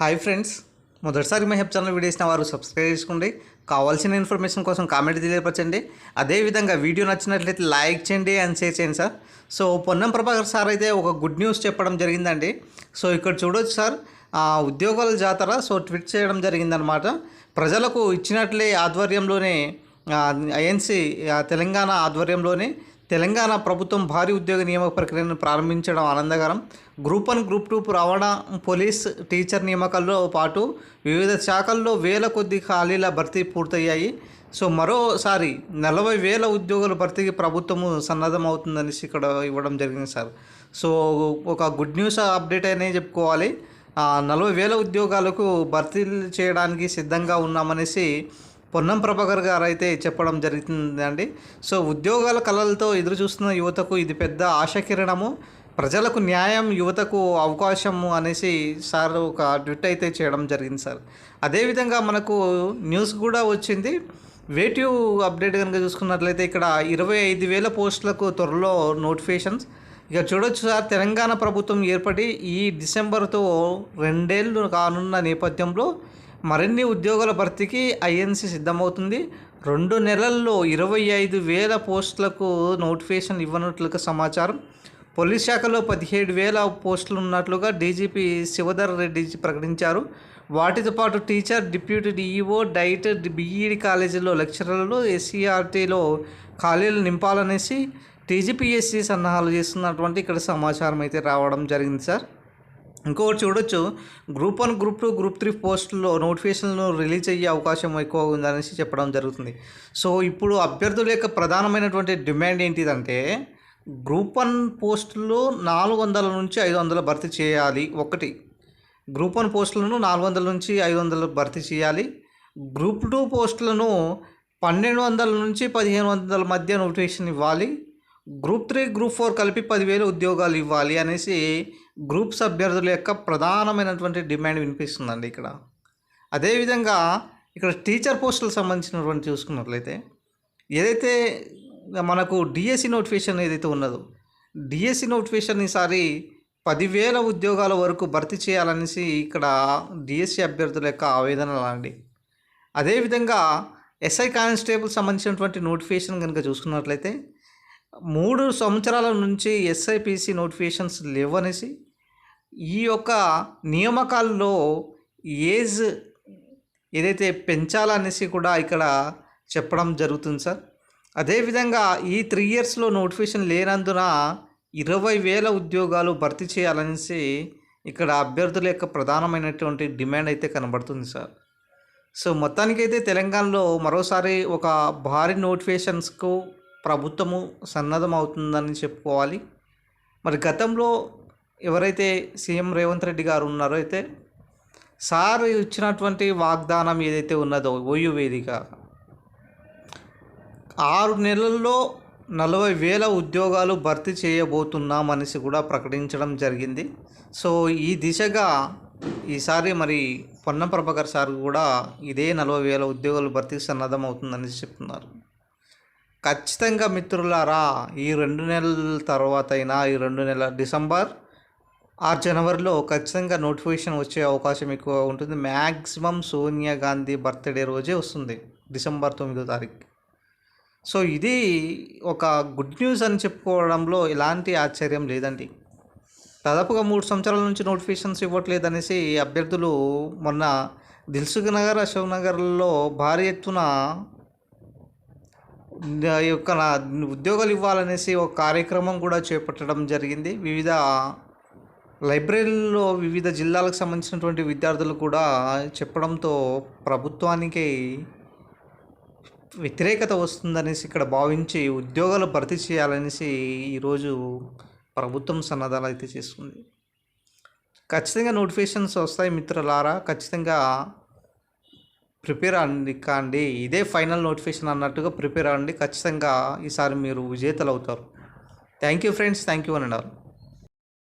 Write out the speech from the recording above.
Hi friends. మొదటిసారి my help channel వీడియోస్న వారు సబ్స్క్రైబ్ చేసుకోండి. కావాల్సిన ఇన్ఫర్మేషన్ కోసం కామెంట్ తెలియపరచండి. అదేవిధంగా వీడియో నచ్చినట్లయితే లైక్ చేయండి అండ్ షేర్ చేయండి sir. So Ponnam Prabhakar sir అయితే ఒక గుడ్ న్యూస్ చెప్పడం జరిగిందండి. సో ఇక్కడ చూడొచ్చు సార్. ఉద్యోగాల జాతర సో ట్వీట్ చేయడం జరిగిందనమాట ప్రజలకు ఇచ్చినట్లే ఆధ్వర్యంలోనే ఐఎన్సి తెలంగాణ ఆధ్వర్యంలోనే తెలంగాణ ప్రభుత్వం భారీ ఉద్యోగ నియామక ప్రక్రియను ప్రారంభించడం ఆనందకరం. గ్రూప్ వన్ గ్రూప్ టూ రవాణా పోలీస్ టీచర్ నియామకాల్లో పాటు వివిధ శాఖల్లో వేల కొద్ది ఖాళీల భర్తీ పూర్తయ్యాయి. సో మరోసారి నలభై వేల ఉద్యోగుల భర్తీకి ప్రభుత్వము సన్నద్ధమవుతుందనేసి ఇక్కడ ఇవ్వడం జరిగింది సార్. సో ఒక గుడ్ న్యూస్ అప్డేట్ అనే చెప్పుకోవాలి. నలభై వేల ఉద్యోగాలకు భర్తీ చేయడానికి సిద్ధంగా ఉన్నామనేసి పొన్నం ప్రభాకర్ గారు అయితే చెప్పడం జరుగుతుందండి సో ఉద్యోగాల కళలతో ఎదురు చూస్తున్న యువతకు ఇది పెద్ద ఆశకిరణము. ప్రజలకు న్యాయం యువతకు అవకాశము అనేసి సార్ ఒక ట్విట్ అయితే చేయడం జరిగింది సార్. అదేవిధంగా మనకు న్యూస్ కూడా వచ్చింది. వేటివ్ అప్డేట్ కనుక చూసుకున్నట్లయితే ఇక్కడ ఇరవై ఐదు వేల పోస్టులకు త్వరలో నోటిఫికేషన్స్. ఇక చూడొచ్చు సార్ తెలంగాణ ప్రభుత్వం ఏర్పడి ఈ డిసెంబర్తో రెండేళ్ళు కానున్న నేపథ్యంలో మరిన్ని ఉద్యోగాల భర్తీకి ఐఎన్సి సిద్ధమవుతుంది. రెండు నెలల్లో ఇరవై ఐదు వేల పోస్టులకు నోటిఫికేషన్ ఇవ్వనట్లుగా సమాచారం. పోలీస్ శాఖలో పదిహేడు వేల పోస్టులు ఉన్నట్లుగా డీజీపీ శివధర్ రెడ్డి ప్రకటించారు. వాటితో పాటు teacher deputy DEO DIET BEd కాలేజీలో లెక్చరర్లు ఎస్సీఆర్టీలో ఖాళీలు నింపాలనేసి టీజీపీఎస్సీ సన్నాహాలు చేస్తున్నటువంటి ఇక్కడ సమాచారం అయితే రావడం జరిగింది సార్. ఇంకొకటి చూడొచ్చు. Group one group two group three పోస్టుల్లో నోటిఫికేషన్లు రిలీజ్ అయ్యే అవకాశం ఎక్కువ ఉందనేసి చెప్పడం జరుగుతుంది. సో ఇప్పుడు అభ్యర్థుల యొక్క ప్రధానమైనటువంటి డిమాండ్ ఏంటిదంటే గ్రూప్ వన్ పోస్టులు నాలుగు వందల నుంచి ఐదు వందల భర్తీ చేయాలి ఒకటి. గ్రూప్ వన్ పోస్టులను నాలుగు వందల నుంచి ఐదు వందలు భర్తీ చేయాలి. గ్రూప్ టూ పోస్టులను పన్నెండు వందల నుంచి పదిహేను వందల మధ్య నోటిఫికేషన్ ఇవ్వాలి. గ్రూప్ త్రీ గ్రూప్ ఫోర్ కలిపి పదివేలు ఉద్యోగాలు ఇవ్వాలి అనేసి గ్రూప్స్ అభ్యర్థుల యొక్క ప్రధానమైనటువంటి డిమాండ్ వినిపిస్తుందండి ఇక్కడ. అదేవిధంగా ఇక్కడ టీచర్ పోస్టులకు సంబంధించినటువంటి చూసుకున్నట్లయితే ఏదైతే మనకు డిఎస్సి నోటిఫికేషన్ ఏదైతే ఉన్నదో డిఎస్సి నోటిఫికేషన్ ఈసారి పదివేల ఉద్యోగాల వరకు భర్తీ చేయాలనేసి ఇక్కడ డిఎస్సి అభ్యర్థుల యొక్క ఆవేదన లాంటి అదేవిధంగా ఎస్ఐ కానిస్టేబుల్ సంబంధించినటువంటి నోటిఫికేషన్ కనుక చూసుకున్నట్లయితే మూడు సంవత్సరాల నుంచి ఎస్ఐపిసి నోటిఫికేషన్స్ లేవనేసి ఈ యొక్క నియామకాల్లో ఏజ్ ఏదైతే పెంచాలనేసి కూడా ఇక్కడ చెప్పడం జరుగుతుంది సార్. అదేవిధంగా ఈ త్రీ ఇయర్స్లో నోటిఫికేషన్ లేనందున ఇరవై వేల ఉద్యోగాలు భర్తీ చేయాలనేసి ఇక్కడ అభ్యర్థుల యొక్క ప్రధానమైనటువంటి డిమాండ్ అయితే కనబడుతుంది సార్. సో మొత్తానికైతే తెలంగాణలో మరోసారి ఒక భారీ నోటిఫికేషన్స్కు ప్రభుత్వము సన్నద్ధం అవుతుందని చెప్పుకోవాలి. మరి గతంలో ఎవరైతే సీఎం రేవంత్ రెడ్డి గారు ఉన్నారో అయితే సార్ ఇచ్చినటువంటి వాగ్దానం ఏదైతే ఉన్నదో ఓయు వేదిక ఆరు నెలల్లో నలభై వేల ఉద్యోగాలు భర్తీ చేయబోతున్నామనేసి కూడా ప్రకటించడం జరిగింది. సో ఈ దిశగా ఈసారి మరి పొన్నం ప్రభాకర్ సార్ కూడా ఇదే నలభై వేల ఉద్యోగాలు భర్తీకి సన్నద్ధం అవుతుందని చెప్తున్నారు. ఖచ్చితంగా మిత్రులారా ఈ రెండు నెలల తర్వాత అయినా ఈ రెండు నెలల డిసెంబర్ ఆరు జనవరిలో ఖచ్చితంగా నోటిఫికేషన్ వచ్చే అవకాశం ఎక్కువ ఉంటుంది. మ్యాక్సిమం సోనియా గాంధీ బర్త్డే రోజే వస్తుంది డిసెంబర్ తొమ్మిదో తారీఖు. సో ఇది ఒక గుడ్ న్యూస్ అని చెప్పుకోవడంలో ఎలాంటి ఆశ్చర్యం లేదండి. దాదాపుగా మూడు సంవత్సరాల నుంచి నోటిఫికేషన్స్ ఇవ్వట్లేదు అనేసి అభ్యర్థులు మొన్న దిల్సుఖ్ నగర్ అశోక్ నగర్లో భారీ ఎత్తున యొక్క ఉద్యోగాలు ఇవ్వాలనేసి ఒక కార్యక్రమం కూడా చేపట్టడం జరిగింది. వివిధ లైబ్రరీలో వివిధ జిల్లాలకు సంబంధించినటువంటి విద్యార్థులు కూడా చెప్పడంతో ప్రభుత్వానికి వ్యతిరేకత వస్తుందనేసి ఇక్కడ భావించి ఉద్యోగాలు భర్తీ చేయాలనేసి ఈరోజు ప్రభుత్వం సన్నద్ధాలు అయితే చేస్తుంది. ఖచ్చితంగా నోటిఫికేషన్స్ వస్తాయి మిత్రులారా. ఖచ్చితంగా ప్రిపేర్ అండి కాండి. ఇదే ఫైనల్ నోటిఫికేషన్ అన్నట్టుగా ప్రిపేర్ అవ్వండి. ఖచ్చితంగా ఈసారి మీరు విజేతలు అవుతారు thank you friends. Thank you అని అన్నారు